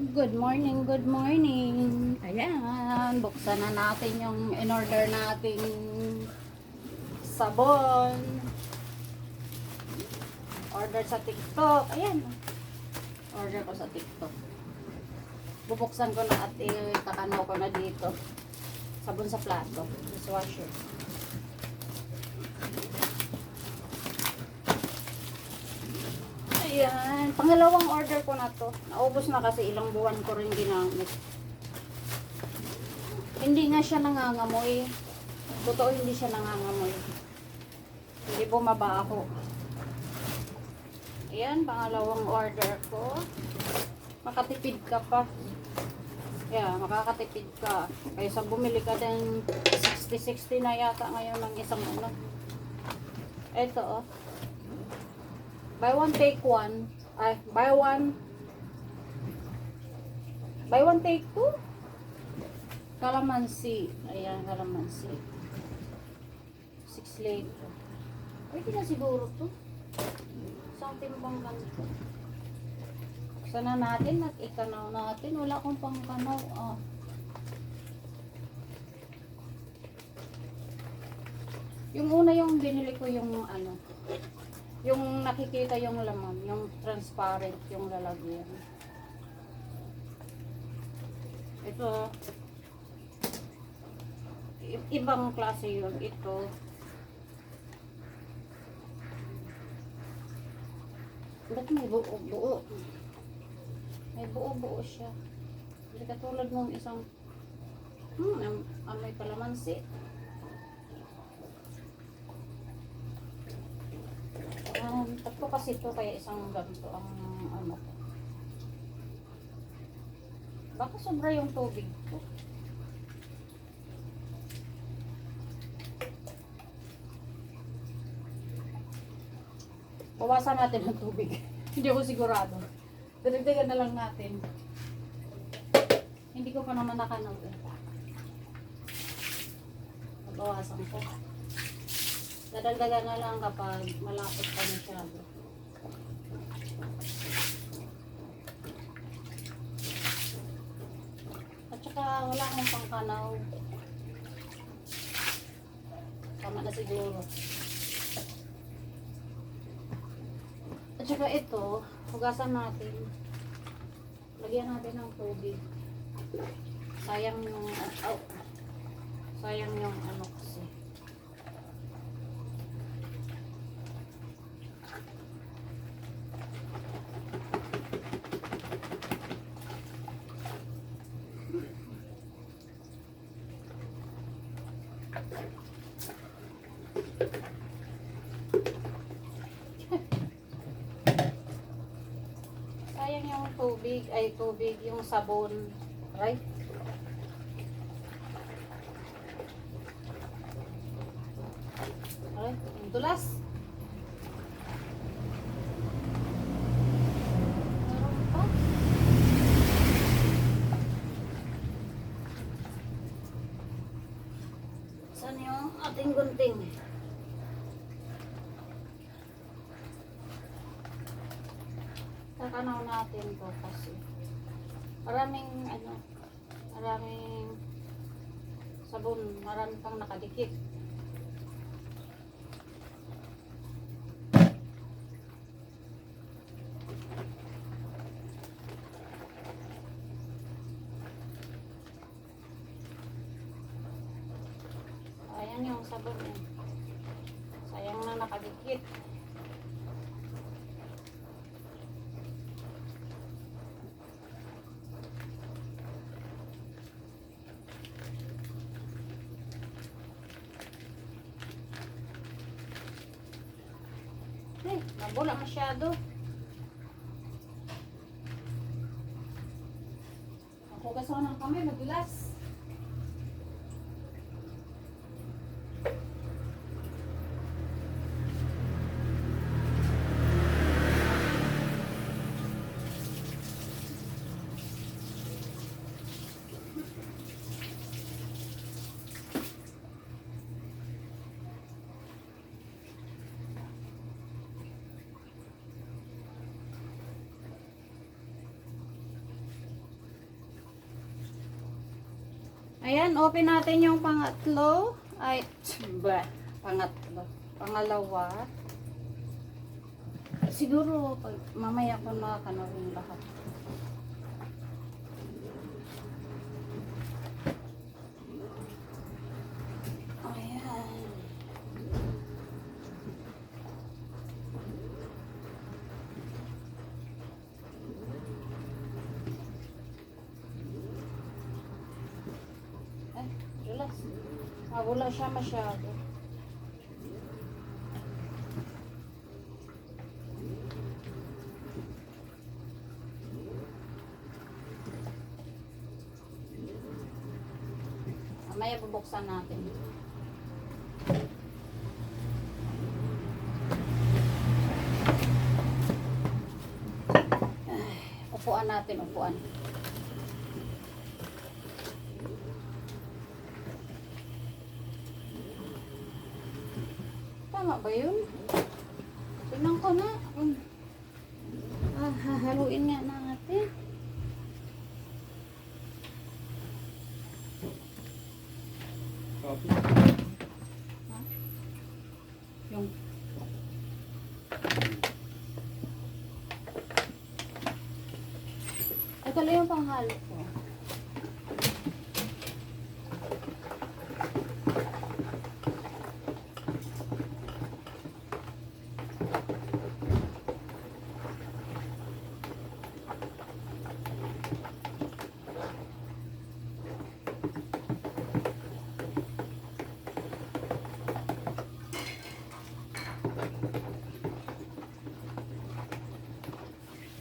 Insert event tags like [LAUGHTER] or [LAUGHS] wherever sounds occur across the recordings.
Good morning, good morning. Ayan, buksan na natin yung in-order nating sabon. Order sa TikTok. Ayan. Order ko sa TikTok. Bubuksan ko na at ikakanaw ko na dito. Sabon sa plato. Dishwasher. Ayan. Pangalawang order ko na to. Naubos na kasi ilang buwan ko rin ginamit. Hindi nga siya nangangamoy. Totoo hindi siya nangangamoy. Hindi bumaba ako. Ayan, pangalawang order ko. Makatipid ka pa. Yeah, makakatipid ka. Kaysa bumili ka din 60-60 na yata ngayon ng isang ano. Ito oh. Buy one take one. Ay, buy one. Buy one take two. Kalamansi. Ayan, kalamansi. Six late. Pwede na siguro to. Isang timbang ganito. Sana natin, nag-ikanaw natin. Wala akong pangkanaw. Ah. Yung una yung binili ko yung ano, yung nakikita yung laman, yung transparent yung lalagyan. Ito, ibang klase yun. Ito, ba't may buo-buo? May buo-buo siya. Hindi katulad nung isang, hmm, am- amoy palamansi. Um, tatlo kasi ito kaya isang ganito ang ano ko. Baka sobra yung tubig ko. Bawasan natin ang tubig. [LAUGHS] Hindi ako sigurado. Dadagdagan na lang natin. Hindi ko pa naman nakanaw eh. Bawasan ko. Dadagdagan na lang kapag malapit pa masyado. At saka wala akong pangkanaw. Tama na siguro. At saka ito, hugasan natin. Lagyan natin ng tubig. Sayang yung, oh, sayang yung ano kasi. Sayang yung tubig, ay tubig, yung sabon. Right? Yung dulas. Meron pa? Saan yung ating gunting? To kasi maraming ano, maraming sabon, marami pang nakadikit. Ayan yung sabon eh. Sayang na nakadikit. Eh, nabula masyado. Ako kasi ng kamay, madulas. Ayan, open natin yung pangatlo. Ay, ba, pangatlo. Pangalawa. Siguro, pag, mamaya ko na kanawin lahat. Ayan. Ay, dulas. Ah, wala siya masyado. Mamaya bubuksan natin. Ay, upuan natin, upuan. Tama ba yun? Tingnan ko na. Um, Hahaluin nga natin. Yung Ito lang yung panghalo ko.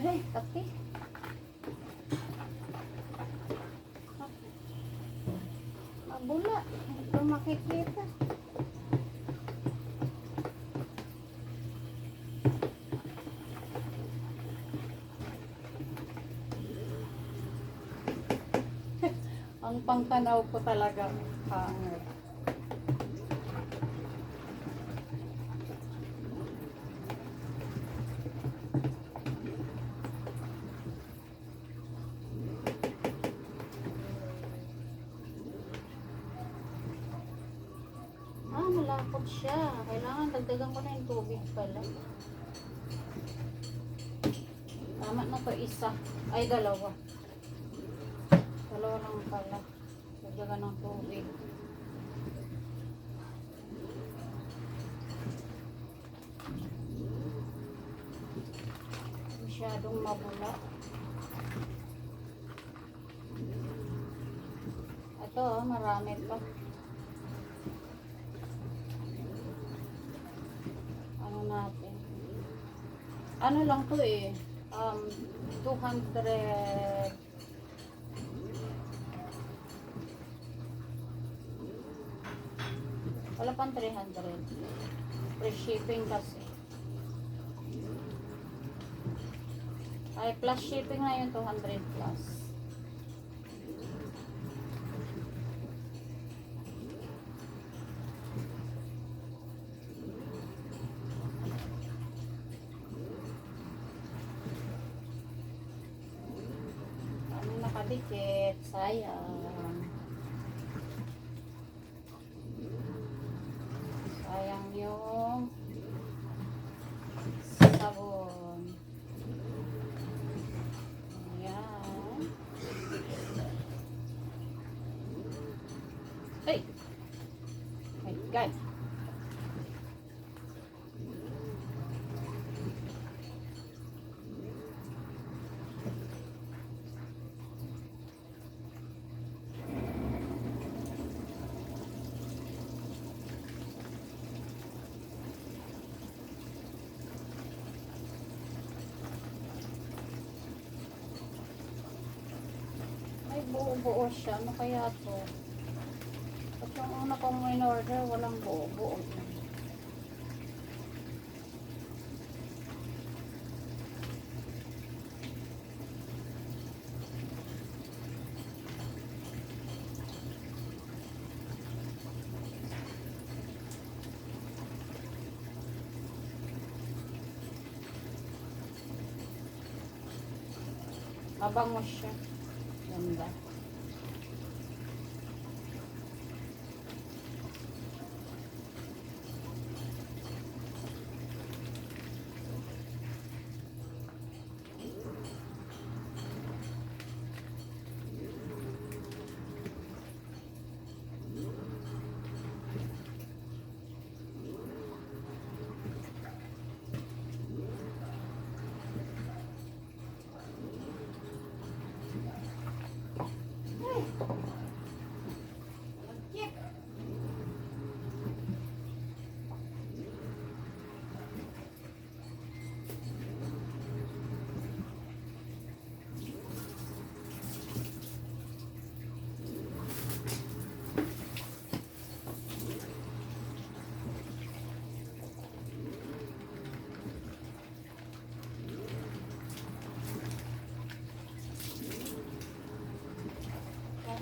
Aray, kape. Mabula. Ito makikita. Ang pangtanaw ko talaga pangit. Ah, malapot siya. Kailangan dagdagan ko na yung tubig pala. Tama na to isa. Ay, dalawa. Dalawa lang pala. Dagdagan ng tubig. Masyadong mabula. Ito, oh, marami pa. ano natin. Ano lang to eh. Um, 200 pang 300 free shipping kasi. Ay plus shipping na yung 200 plus. Ano nakadikit? Sayang yung sabon ayan ay my god Buo-buo siya. Ano kaya to? At yung una kong in-order, walang buo-buo. Mabango siya.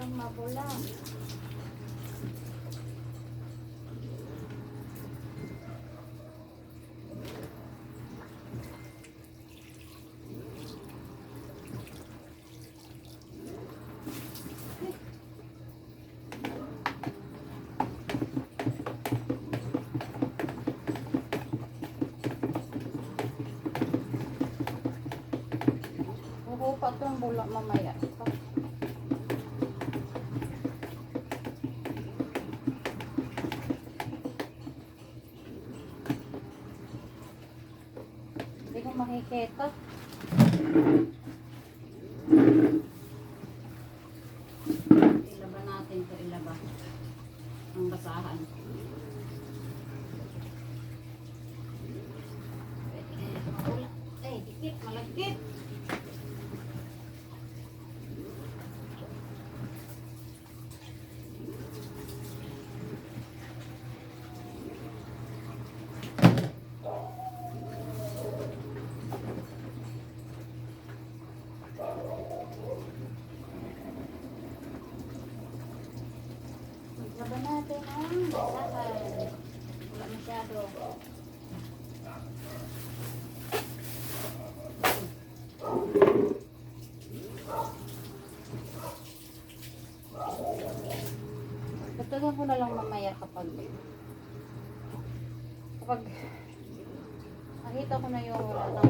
Mabula. Huhupa tong bula mamaya. Ko makikita. Ilaban natin to ilaban. Ang basahan. Eh, dikit, malagkit. Laban natin ang basahan. Wala masyado. Tatagan ko na lang mamaya kapag kapag nakita ko na yung wala ng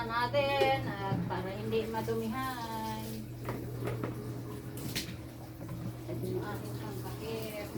Muna natin at para hindi madumihan. Ito yung ating pangkakip.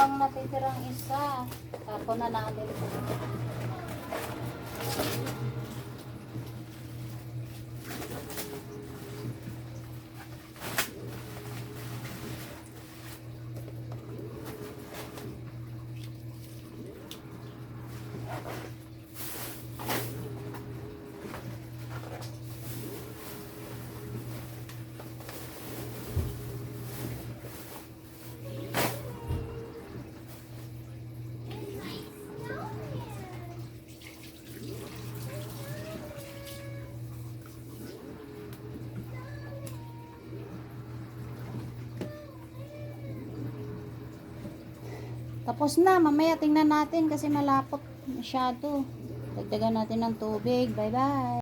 Bang natitirang isa? Tapon na natin. Tapos na, mamaya tingnan natin kasi malapot masyado. Dagdagan natin ng tubig. Bye-bye.